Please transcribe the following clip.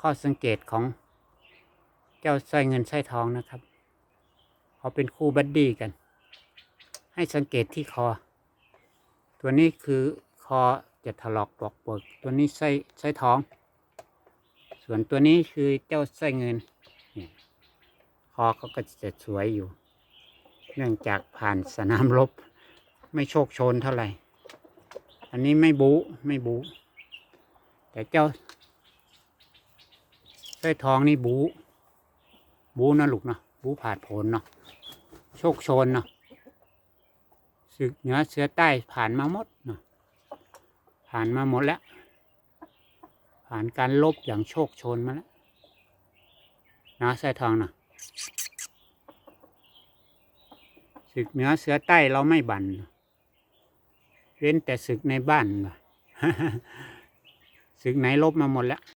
ข้อสังเกตของเจ้าสร้อยเงินสร้อยทองนะครับเขาเป็นคู่บัดดี้กัน ให้สังเกตที่คอ ตัวนี้คือคอจะถลอกปอกเปิกตัวนี้ไส้ไส้ทอง ส่วนตัวนี้คือเจ้าไส้เงินคอเขาก็จะสวยอยู่ เนื่องจากผ่านสนามรบ ไม่โชคโชนเท่าไหร่ อันนี้ไม่บูไม่บูแต่เจ้า สร้อยทองนี่บู บูนะลูกเนาะบูผาดผนเนาะโชคชนเนาะศึกเหนือเสือใต้ผ่านมาหมดเนาะผ่านมาหมดแล้ว ผ่านการลบอย่างโชคชนมาแล้วนะสร้อยทองเนาะศึกเหนือเสือใต้เราไม่บันเนาะเว้นแต่ศึกในบ้านว่ะศึกไหนลบมาหมดแล้ว